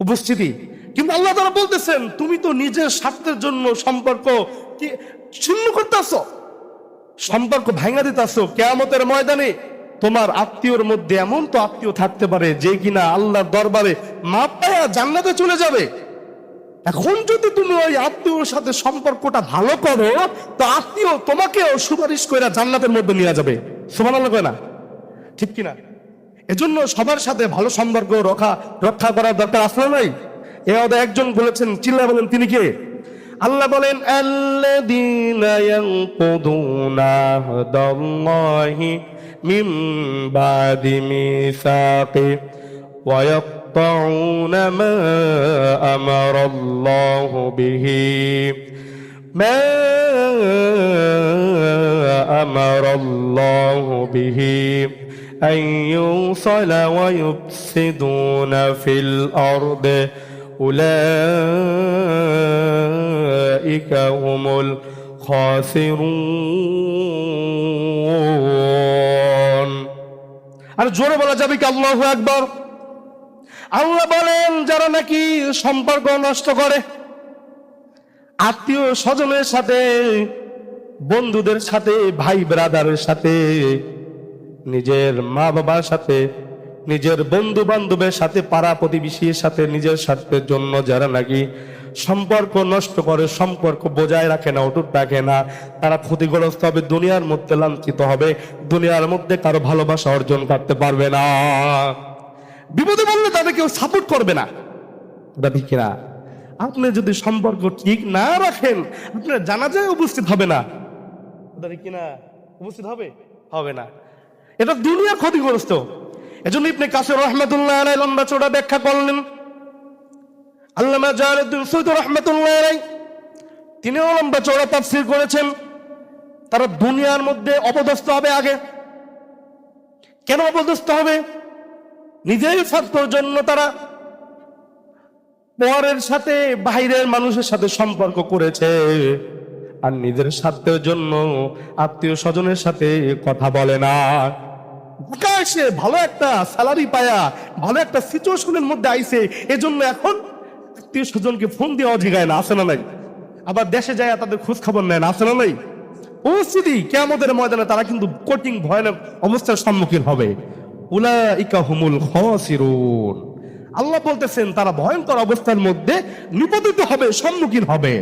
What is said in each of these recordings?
উপস্থিতি। কিন্তু আল্লাহ তারা বলতেছেন, তুমি তো নিজের স্বার্থের জন্য সম্পর্ক ছিন্ন করতেছ? সম্পর্ক ভাঙা দিতেছ। কেয়ামতের ময়দানে তোমার আত্মীয়র মধ্যে এমন তো আত্মীয় থাকতে পারে যে কিনা আল্লাহর দরবারে মাপ পায়া জান্নাতে চলে যাবে। এখন যদি তুমি ওই আত্মীয়র সাথে সম্পর্কটা ভালো করো, তো আত্মীয় তোমাকেও সুপারিশ করে জান্নাতের মধ্যে নিয়ে যাবে। সমান আল্লাহ কয় না? ঠিক কিনা? এজন্য সবার সাথে ভালো সম্পর্ক রক্ষা রক্ষা করার দরকার আসলে নাই? এ একজন বলেছেন চিল্লা বলেন, তিনি কে? আল্লাহ বলেন, আল্লাযীনা أن يوصل ويفسدون في الأرض أولئك هم الخاسرون আর জোরে বলা যাবে কি আল্লাহু একবার আল্লাহ বলেন যারা নাকি সম্পর্ক নষ্ট করে আত্মীয় স্বজনের সাথে বন্ধুদের সাথে ভাই ব্রাদারের সাথে নিজের মা বাবার সাথে, নিজের বন্ধু বান্ধবের সাথে, পাড়া প্রতিবেশীর সাথে, নিজের স্বার্থের জন্য যারা নাকি সম্পর্ক নষ্ট করে, সম্পর্ক বজায় রাখে না, অটুট রাখে না, তারা ক্ষতিগ্রস্ত হবে, দুনিয়ার মধ্যে লাঞ্ছিত হবে, দুনিয়ার মধ্যে কারও ভালোবাসা অর্জন করতে পারবে না। বিপদে বললে তাদের কেউ সাপোর্ট করবে না। ঠিক না আপনি যদি সম্পর্ক ঠিক না রাখেন, আপনার জানাজায় উপস্থিত হবে না। কিনা? উপস্থিত হবে? হবে না। এটা দুনিয়ার ক্ষতিগ্রস্ত। এজন্য ইবনে কাসির রহমাতুল্লাহ আলাইহি লম্বা চোড়া ব্যাখ্যা করলেন। আল্লামা জালালউদ্দিন সৈয়দ রহমাতুল্লাহ আলাইহি, তিনিও লম্বা চোড়া তাফসীর করেছেন। তারা দুনিয়ার মধ্যে অপদস্থ হবে আগে। কেন অপদস্থ হবে? নিজের স্বার্থের জন্য তারা পরের সাথে বাইরের মানুষের সাথে সম্পর্ক করেছে। আর নিজের স্বার্থের জন্য আত্মীয় স্বজনের সাথে কথা বলে না। সে ভালো একটা স্যালারি পায়া, ভালো একটা সিচুয়েশনের মধ্যে আইছে, এজন্য এখন আত্মীয় স্বজনকে ফোন দিয়ে অধিকায় না আসে না নাই? আবার দেশে যায় তাদের খোঁজ খবর নেয় না আসে না নাই? পরিস্থিতি কেমতের ময়দানে তারা কিন্তু কঠিন, ভয়ানক অবস্থার সম্মুখীন হবে। উলা হুমুল খসিরুন। আল্লাহ বলতেছেন, তারা ভয়ঙ্কর অবস্থার মধ্যে নিপতিত হবে, সম্মুখীন হবে।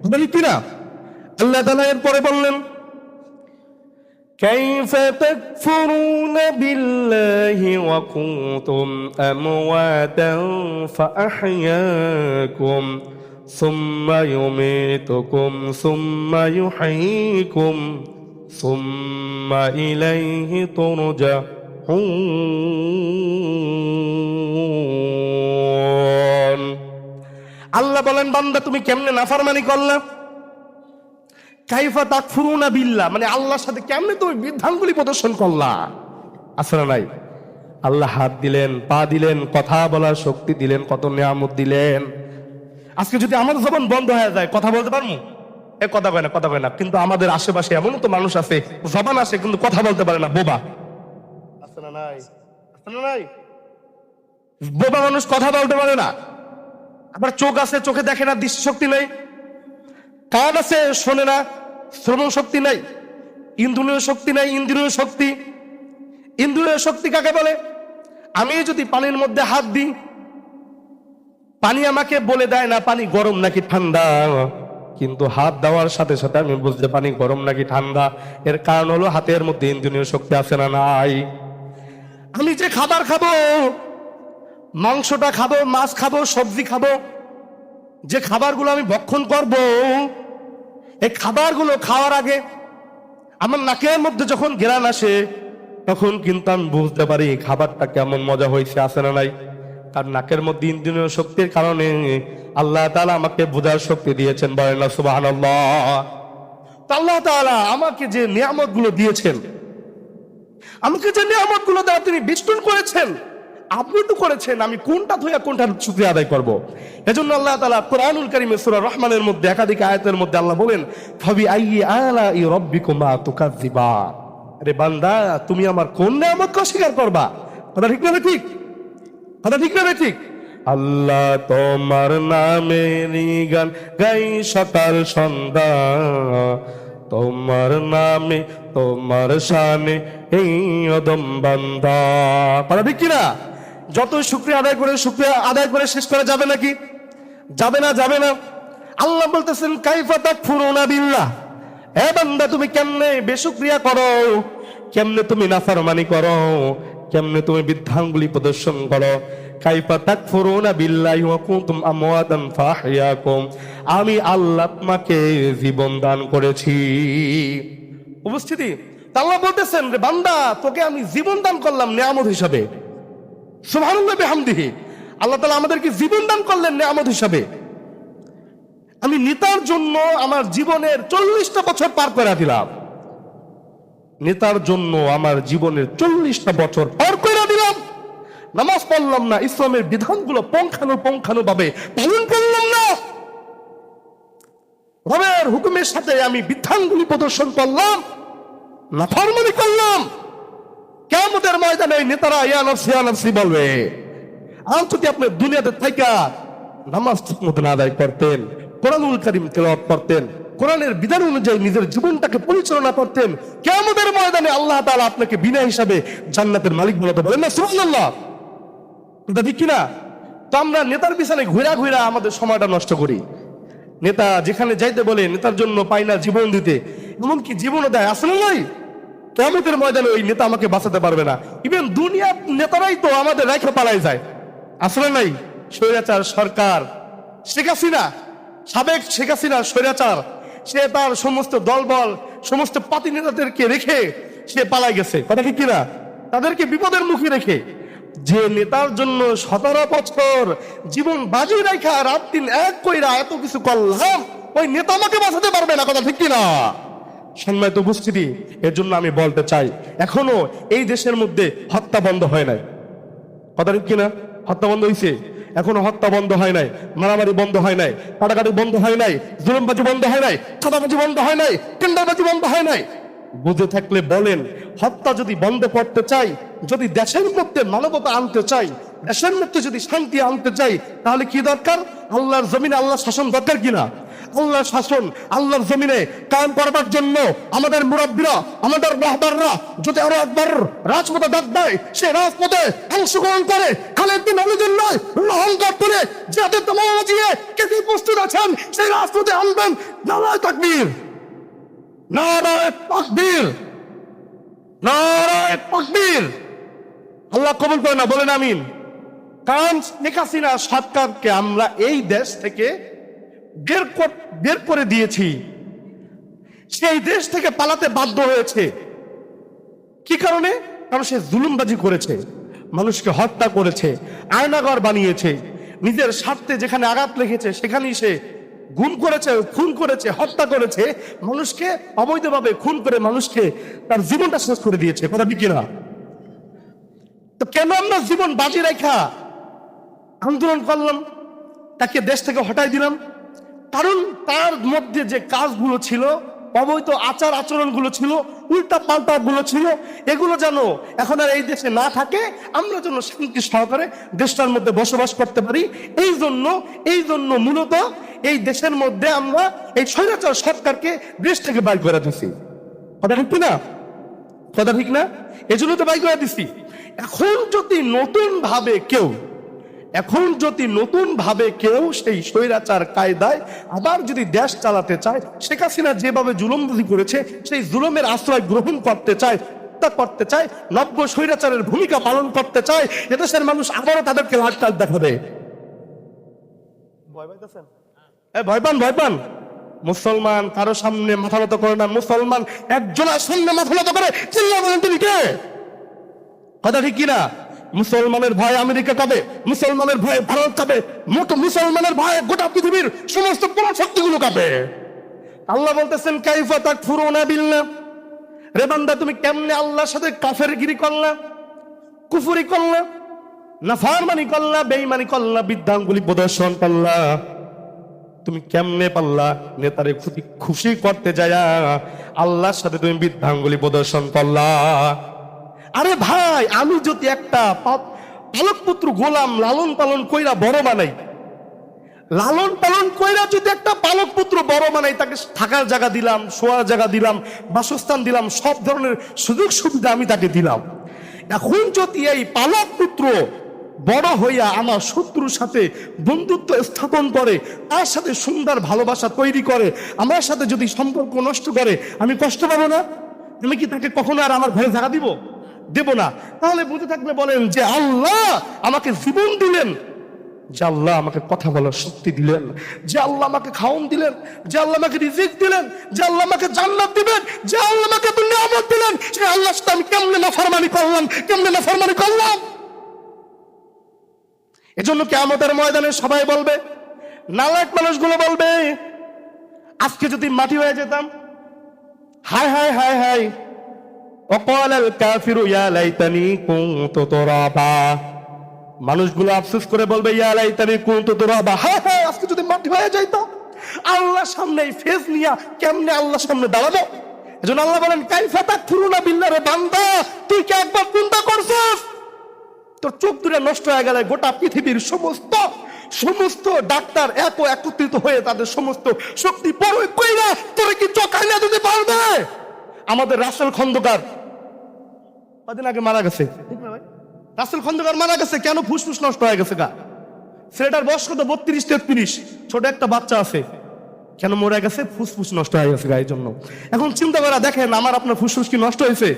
বুঝলেন কি না? আল্লাহ তালা এরপরে বললেন كيف تكفرون بالله وكنتم أمواتا فأحياكم ثم يميتكم ثم يحييكم ثم إليه ترجعون আল্লাহ বলেন বান্দা তুমি কেমনে নাফারমানি করলা কাইফা তাকফুরুনা বিল্লাহ মানে আল্লাহর সাথে কেমনে তুমি বিধানগুলি প্রদর্শন করলা? আসলে নাই? আল্লাহ হাত দিলেন পা দিলেন কথা বলার শক্তি দিলেন কত নিয়ামত দিলেন। আজকে যদি আমাদের জবান বন্ধ হয়ে যায় কথা বলতে পারব? এ কথা কয় না কথা কয় না কিন্তু আমাদের আশেপাশে এমন তো মানুষ আছে জবান আসে কিন্তু কথা বলতে পারে না বোবা। আছে না নাই? আছে না নাই? বোবা মানুষ কথা বলতে পারে না। আবার চোখ আছে চোখে দেখে না দৃষ্টি শক্তি নেই। কান আছে, শোনে না। শ্রবণ শক্তি নাই, ইন্দ্রিয় শক্তি নাই, ইন্দ্রিয় শক্তি। ইন্দ্রিয় শক্তি কাকে বলে? আমি যদি পানির মধ্যে হাত দিই, পানি আমাকে বলে দেয় না, পানি গরম নাকি ঠান্ডা। কিন্তু হাত দেওয়ার সাথে সাথে আমি বুঝতে পানি গরম নাকি ঠান্ডা? এর কারণ হলো হাতের মধ্যে ইন্দ্রিয় শক্তি আছে না নাই। আমি যে খাবার খাব, মাংসটা খাব, মাছ খাব, সবজি খাব, যে খাবারগুলো আমি ভক্ষণ করব এই খাবারগুলো খাওয়ার আগে আমার নাকের মধ্যে যখন ঘেরান আসে, তখন কিন্তু আমি বুঝতে পারি খাবারটা কেমন মজা হয়েছে আসে না নাই। তার নাকের মধ্যে ইন্দ্রিয় শক্তির কারণে আল্লাহ তাআলা আমাকে বোঝার শক্তি দিয়েছেন, বলেন সুবহানাল্লাহ। আল্লাহ তাআলা আমাকে যে নিয়ামতগুলো দিয়েছেন, আমাকে যে নিয়ামতগুলো দ্বারা তিনি বিষ্টন করেছেন আপনি তো করেছেন, আমি কোনটা ধুয়া কোনটা শুক্রিয়া আদায় করব। এজন্য আল্লাহ তাআলা কোরআনুল কারীমে সূরা রহমানের মধ্যে, একাধিক আয়াতের মধ্যে আল্লাহ বলেন, ফাবি আইয়ি আলা ই রাব্বিকুমা তুকাযিবা আরে বান্দা, তুমি আমার কোন নিয়ামতকে অস্বীকার করবা? কথা ঠিক না ঠিক? কথা ঠিক না ঠিক? আল্লাহ তোমার নামেরই গান গাই সকাল সন্ধ্যা। তোমার নামে, তোমার শানে, এই অদম বান্দা। পারা ঠিক কিনা? যত শুক্রিয়া আদায় করে, শুক্রিয়া আদায় করে শেষ করা যাবে নাকি? যাবে না যাবে না। আল্লাহ বলতেছেন, কাইফা তাকফুরুনা বিল্লাহ। এ বান্দা, তুমি কেমনে বেশুক্রিয়া করো? কেমনে তুমি নাফরমানি করো? কেমনে তুমি বৃদ্ধাঙ্গুলি প্রদর্শন করো? কাইফা তাকফুরুনা বিল্লাহি ওয়া কুনতুম আমওয়াতান ফাহইয়াকুম। আমি আল্লাহ তোমাকে জীবন দান করেছি। উপস্থিতি? আল্লাহ বলতেছেন রে বান্দা, তোকে আমি জীবন দান করলাম নিয়ামত হিসাবে। সুবহানাল্লাহ বিহামদিহি। আল্লাহ তাআলা আমাদেরকে জীবন দান করলেন নিয়ামত হিসাবে। আমি নেতার জন্য আমার জীবনের চল্লিশটা বছর পার করে দিলাম। নেতার জন্য আমার জীবনের চল্লিশটা বছর পার করে দিলাম। নামাজ পড়লাম না, ইসলামের বিধানগুলো পঙ্খানু পঙ্খানু ভাবে পালন করলাম না। রবের হুকুমের সাথে আমি বিধানগুলি প্রদর্শন করলাম না ফরমানি করলাম। কেমতের ময়দানে এই নেতারা ইয়ানফসি ইয়ানফসি বলবে। আর যদি আপনি দুনিয়াতে থাইকা নামাজ ঠিক মতন আদায় করতেন, কোরআনুল করিম তেলাওয়াত করতেন, কোরআনের বিধান অনুযায়ী নিজের জীবনটাকে পরিচালনা করতেন কেমতের ময়দানে আল্লাহ তাআলা আপনাকে বিনা হিসাবে জান্নাতের মালিক বলতে বলেন না, সুবহানাল্লাহ। এটা ঠিক কিনা? তো আমরা নেতার পিছনে ঘুরা ঘুরা আমাদের সময়টা নষ্ট করি। নেতা যেখানে যাইতে বলে, নেতার জন্য পাই না জীবন দিতে। এমনকি জীবনও দেয় আসলে নয় কেমতের ময়দানে ওই নেতা আমাকে বাঁচাতে পারবে না। ইভেন দুনিয়ার নেতারাই তো আমাদের রেখে পালাই যায়। আসলে নাই? স্বৈরাচার সরকার। শেখ হাসিনা, সাবেক শেখ হাসিনা স্বৈরাচার, সে তার সমস্ত দলবল, সমস্ত পাতি নেতাদেরকে রেখে সে পালাই গেছে। কথা কি কিনা? তাদেরকে বিপদের মুখে রেখে যে নেতার জন্য সতেরো বছর জীবন বাজি রাখা রাত দিন এক কইরা এত কিছু করলাম, ওই নেতা আমাকে বাঁচাতে পারবে না। কথা ঠিক কিনা? সম্মানিত উপস্থিতি, এর জন্য আমি বলতে চাই, এখনও এই দেশের মধ্যে হত্যা বন্ধ হয় নাই। কথা ঠিক কিনা? হত্যা বন্ধ হয়েছে এখনও হত্যা বন্ধ হয় নাই, মারামারি বন্ধ হয় নাই, কাটাকাটি বন্ধ হয় নাই, জুলুমবাজি বন্ধ হয় নাই, চাঁদাবাজি বন্ধ হয় নাই, টেন্ডারবাজি বন্ধ হয় নাই। বুঝে থাকলে বলেন, হত্যা যদি বন্ধ করতে চাই, যদি দেশের মধ্যে মানবতা আনতে চাই, দেশের মধ্যে যদি শান্তি আনতে চাই, তাহলে কি দরকার? আল্লাহর জমিনে আল্লাহ শাসন দরকার কিনা? আল্লাহর শাসন, আল্লাহর জমিনে কায়েম করবার জন্য আমাদের মুরব্বীরা, আমাদের রাহবাররা যদি আরও একবার রাজপথে ডাক দেয় সে রাজপথে অংশগ্রহণ করে খালেদ বিন আলিদের নয় অহংকার করে যাদের তোমার বাজিয়ে কে কি প্রস্তুত আছেন, সেই রাজপথে আনবেন নারায় তাকবীর। নারায় তাকবীর। নারায় তাকবীর। আল্লাহ কবুল করে না, বলেন আমিন। কান শেখ হাসিনা সরকারকে আমরা এই দেশ থেকে বের বের করে দিয়েছি। সেই দেশ থেকে পালাতে বাধ্য হয়েছে। কি কারণে? কারণ সে জুলুমবাজি করেছে, মানুষকে হত্যা করেছে আয়নাগর বানিয়েছে, নিজের স্বার্থে যেখানে আঘাত লেগেছে সেখানেই সে গুম করেছে, খুন করেছে, হত্যা করেছে, মানুষকে অবৈধভাবে খুন করে মানুষকে তার জীবনটা শেষ করে দিয়েছে। কথা ঠিক কিনা? তো কেন আমরা জীবন বাজি রেখা আন্দোলন করলাম, তাকে দেশ থেকে হটাই দিলাম? কারণ তার মধ্যে যে কাজগুলো ছিল, অবৈধ আচার আচরণগুলো ছিল উল্টা পাল্টা গুলো ছিল, এগুলো যেন এখন আর এই দেশে না থাকে, আমরা যেন শান্তি সহকারে দেশটার মধ্যে বসবাস করতে পারি। এই জন্য এই জন্য মূলত এই দেশের মধ্যে আমরা এই স্বৈরাচার সরকারকে দেশ থেকে বাইর করে দিছি। কথা ঠিক না কথা ঠিক না? এজন্য তো বাইক করে দিচ্ছি এখন যদি নতুন ভাবে কেউ এখন যদি নতুন ভাবে কেউ সেই স্বৈরাচার কায়দায় আবার যদি দেশ চালাতে চায় শেখ হাসিনা যেভাবে জুলুমবাজি করেছে সেই জুলুমের আশ্রয় গ্রহণ করতে চায় তা করতে চায় নব্য স্বৈরাচারের ভূমিকা পালন করতে চায় এদেশের মানুষ আবারও তাদেরকে টাট দেখাবে। ভয় পান ভয় পান। মুসলমান কারও সামনে মাথা নত করে না মুসলমান একজনের সামনে মাথা নত করে চিল্লা বলেন তিনি কে? কথা ঠিক কিনা? মুসলমানের ভয় আমেরিকা কাবে? মুসলমানের ভয়ে ভারত কাবে? মোট মুসলমানের ভয়ে গোটা পৃথিবীর সমস্ত শক্তিগুলো কাবে আল্লাহ বলতেছেন, কাইফা তাক ফুরোনা বিল্লা রে বান্দা, তুমি কেমনে আল্লাহর সাথে কাফের গিরি করলা? কুফুরি করলা? না নাফারমানি করলা? বেঈমানি করলা? বিদ্যাঙ্গুলি প্রদর্শন করলা? তুমি কেমনে পাল্লা নেতারে খুশি করতে যায় আল্লাহর সাথে তুমি বৃদ্ধাঙ্গুলি প্রদর্শন করলা। আরে ভাই, আমি যদি একটা পালক পুত্র গোলাম লালন পালন কইরা বড় বানাই, লালন পালন কইরা যদি একটা পালক পুত্র বড় বানাই, তাকে থাকার জায়গা দিলাম, শোয়ার জায়গা দিলাম, বাসস্থান দিলাম, সব ধরনের সুযোগ সুবিধা আমি তাকে দিলাম। এখন যদি এই পালক পুত্র বড় হইয়া আমার শত্রুর সাথে বন্ধুত্ব স্থাপন করে, তার সাথে সুন্দর ভালোবাসা তৈরি করে, আমার সাথে যদি সম্পর্ক নষ্ট করে, আমি কষ্ট পাবো না? আমি কি তাকে কখনো আর আমার ঘরে জায়গা দিব? দেব না। তাহলে বুঝে থাকলে বলেন যে আল্লাহ আমাকে জীবন দিলেন, যে আল্লাহ আমাকে কথা বলার শক্তি দিলেন, যে আল্লাহ আমাকে খাওন দিলেন, যে আল্লাহ আমাকে রিজিক দিলেন, যে আল্লাহ আমাকে জান্নাত দিবেন, যে আল্লাহ আমাকে এত নিয়ামত দিলেন, সে আল্লাহ আমি কেমনে নাফরমানি করলাম, কেমনে নাফরমানি করলাম? এজন্য কি আমাদের ময়দানে সবাই বলবে, নালায়ক মানুষগুলো বলবে, আজকে যদি মাটি হয়ে যেতাম, হায় হায় হায় হায় অকল ইয়া লাইতানি কুনতু তুরাবা মানুষগুলো আফসোস করে বলবে, ইয়া লাইতানি কুনতু তুরাবা হ্যাঁ হ্যাঁ আজকে যদি মাটি হয়ে যাইতো আল্লাহ সামনে এই নিয়া কেমনে আল্লাহ সামনে দাঁড়াবো? জন্য আল্লাহ বলেন, কাইফা তাকফুরুনা বিল্লা রে বান্দা, তুই কি একবার চিন্তা করছিস? তোর চোখ দূরে নষ্ট হয়ে গেলে গোটা পৃথিবীর সমস্ত সমস্ত ডাক্তার এত একত্রিত হয়ে তাদের সমস্ত শক্তি বড় কইরা তোরা কি চোখ আইনা দিতে পারবে? আমাদের রাসেল খন্দকার কদিন আগে মারা গেছে। ঠিক রাসেল খন্দকার মারা গেছে, কেন ফুসফুস নষ্ট হয়ে গেছে গা? ছেলেটার বয়স কত? বত্রিশ, তেত্রিশ। ছোট একটা বাচ্চা আছে। কেন মরে গেছে? ফুসফুস নষ্ট হয়ে গেছে গা, এই জন্য। এখন চিন্তা করা দেখেন, আমার আপনার ফুসফুস কি নষ্ট হয়েছে?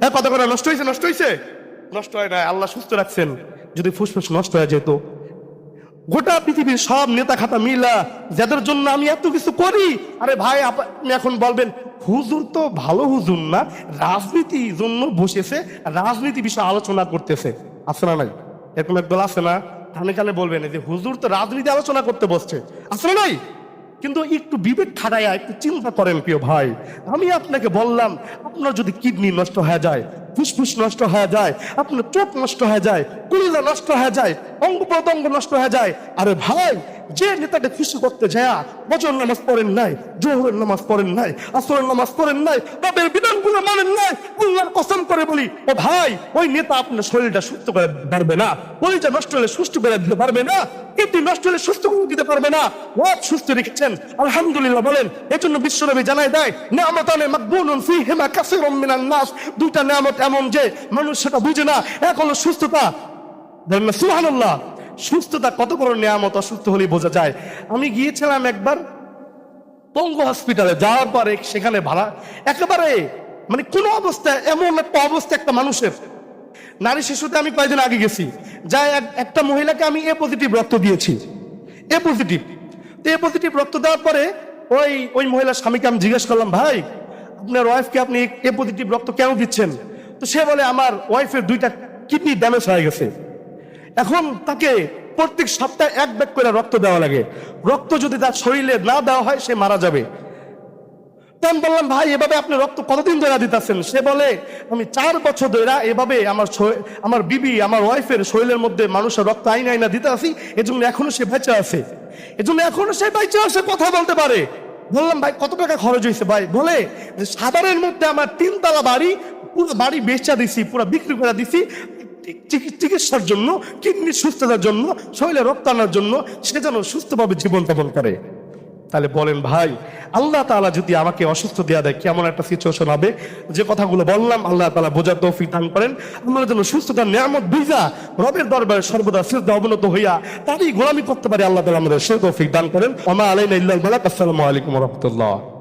হ্যাঁ কথা করে নষ্ট হয়েছে নষ্ট হয়েছে? নষ্ট হয় না আল্লাহ সুস্থ রাখছেন। যদি ফুসফুস নষ্ট হয়ে যেত গোটা পৃথিবীর সব নেতা খাতা মিলা, যাদের জন্য আমি এত কিছু করি, আরে ভাই আপনি এখন বলবেন, হুজুর তো ভালো হুজুর না, রাজনীতি জন্য বসেছে, রাজনীতি বিষয়ে আলোচনা করতেছে। আছে না নাই? এরকম একদল আছে না? কানে কানে বলবেন যে হুজুর তো রাজনীতি আলোচনা করতে বসছে। আছে না নাই? কিন্তু একটু বিবেক খাটাইয়া একটু চিন্তা করেন প্রিয় ভাই। আমি আপনাকে বললাম, আপনার যদি কিডনি নষ্ট হয়ে যায় ফুসফুস নষ্ট হয়ে যায়, আপনার চোখ নষ্ট হয়ে যায় কুলিলা নষ্ট হয়ে যায়, অঙ্গ প্রত্যঙ্গ নষ্ট হয়ে যায়। আরে ভাই যে নেতাকে খুশি করতে যায় বচন নামাজ পড়েন নাই, জোহরের নামাজ পড়েন নাই, আসরের নামাজ পড়েন নাই বাবের বিধানগুলো মানেন নাই আল্লাহর কসম করে বলি, ও ভাই, ওই নেতা আপনার শরীরটা সুস্থ করে পারবে না পরিচয় নষ্ট হলে সুস্থ করে দিতে পারবে না, কিন্তু নষ্ট হলে সুস্থ করে দিতে পারবে না ওয়াক সুস্থ রেখেছেন, আলহামদুলিল্লাহ বলেন, এজন্য বিশ্বনবী জানাই দেয়, নিয়ামতানে মাকবুনুন ফিহিমা কাসীরুম মিনান নাস, দুইটা নিয়ামত এমন যে মানুষ সেটা বুঝে না, এক হলো সুস্থতা সুবহানাল্লাহ সুস্থতা কত বড় নিয়ামত, অসুস্থ হলে বোঝা যায়। আমি গিয়েছিলাম একবার পঙ্গু হসপিটালে যাওয়ার পরে সেখানে ভাড়া। একেবারে মানে কোন অবস্থায় এমন একটা অবস্থা একটা মানুষের। নারী শিশুতে আমি কয়েকদিন আগে গেছি। যা এক- একটা মহিলাকে আমি এ পজিটিভ রক্ত দিয়েছি। এ পজিটিভ তো এ পজিটিভ রক্ত দেওয়ার পরে ওই ওই মহিলার স্বামীকে আমি জিজ্ঞেস করলাম, ভাই, আপনার ওয়াইফকে আপনি এ পজিটিভ রক্ত কেন দিচ্ছেন? তো সে বলে, আমার ওয়াইফের দুইটা কিডনি ড্যামেজ হয়ে গেছে। এখন তাকে প্রত্যেক সপ্তাহে এক ব্যাগ করে রক্ত দেওয়া লাগে। রক্ত যদি তার শরীরে না দেওয়া হয়, সে মারা যাবে। তো আমি বললাম, ভাই, এভাবে আপনি রক্ত কতদিন ধরে দিতেছেন? সে বলে, আমি চার বছর ধরে এভাবে আমার আমার বিবি, আমার ওয়াইফের শরীরের মধ্যে মানুষের রক্ত আইনা আইনা দিতে আসি। এজন্য এখনও সে বেঁচে আছে। এজন্য এখনও সে বেঁচে আছে, কথা বলতে পারে। বললাম, ভাই, কত টাকা খরচ হয়েছে ভাই? বলে, যে সাধারণের মধ্যে আমার তিনতলা বাড়ি, পুরো বাড়ি বেচা দিছি, পুরো বিক্রি করে দিছি। চিকিৎসার জন্য, কিডনি সুস্থতার জন্য রক্ত আনার জন্য, সে যেন সুস্থভাবে জীবনযাপন করে। তাহলে বলেন, ভাই, আল্লাহ তাআলা যদি আমাকে অসুস্থ দেওয়া দেয়, কেমন একটা সিচুয়েশন হবে? যে কথাগুলো বললাম, আল্লাহ তালা বোঝার তৌফিক দান করেন। আমরা যেন সুস্থতার নিয়ামত বুঝা, রবের দরবারে সর্বদা সিদ্ধ অবনত হইয়া, তারই গোলামি করতে পারি আল্লাহ তাআলা আমাদের সে তৌফিক দান করেন। ওমা আলাইনা ইল্লাল আসসালামু আলাইকুম রাহমাতুল্লাহ।